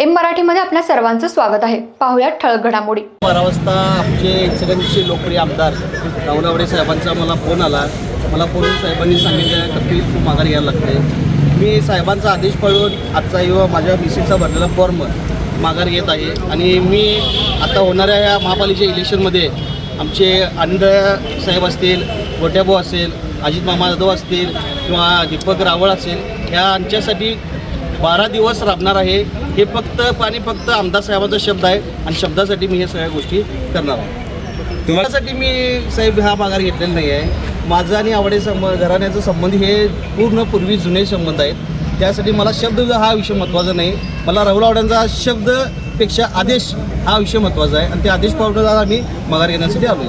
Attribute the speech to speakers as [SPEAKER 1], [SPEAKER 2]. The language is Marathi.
[SPEAKER 1] एम मराठीमध्ये आपल्या सर्वांचं स्वागत आहे. पाहुयात ठळक घडामोडी.
[SPEAKER 2] बारा वाजता आमचे इचलकरंजीचे लोकप्रिय आमदार रावणावडे साहेबांचा मला फोन आला. मला फोन साहेबांनी सांगितलं की खूप माघार घ्यायला लागते मी साहेबांचा आदेश पळून आजचा युवा माझ्या मिसेसचा भरलेला फॉर्म माघार घेत आहे. आणि मी आता होणाऱ्या या महापालिकेच्या इलेक्शनमध्ये आमचे आनंद साहेब असतील गोट्याभाऊ असेल अजित मामा जाधव असतील किंवा दीपक रावळ असेल ह्या आमच्यासाठी बारा दिवस राबणार आहे. हे फक्त आणि फक्त आमदार साहेबांचा शब्द आहे आणि शब्दासाठी मी हे सगळ्या गोष्टी करणार आहे. तुम्हासाठी मी साहेब हा माघार घेतलेला नाही आहे. माझं आणि आवडे संब घराण्याचं संबंध हे पूर्ण पूर्वी जुने संबंध आहेत. त्यासाठी मला शब्द हा विषय महत्त्वाचा नाही. मला राहुल आवड्यांचा शब्दपेक्षा आदेश हा विषय महत्त्वाचा आहे आणि ते आदेश पावडर आम्ही माघार घेण्यासाठी आलो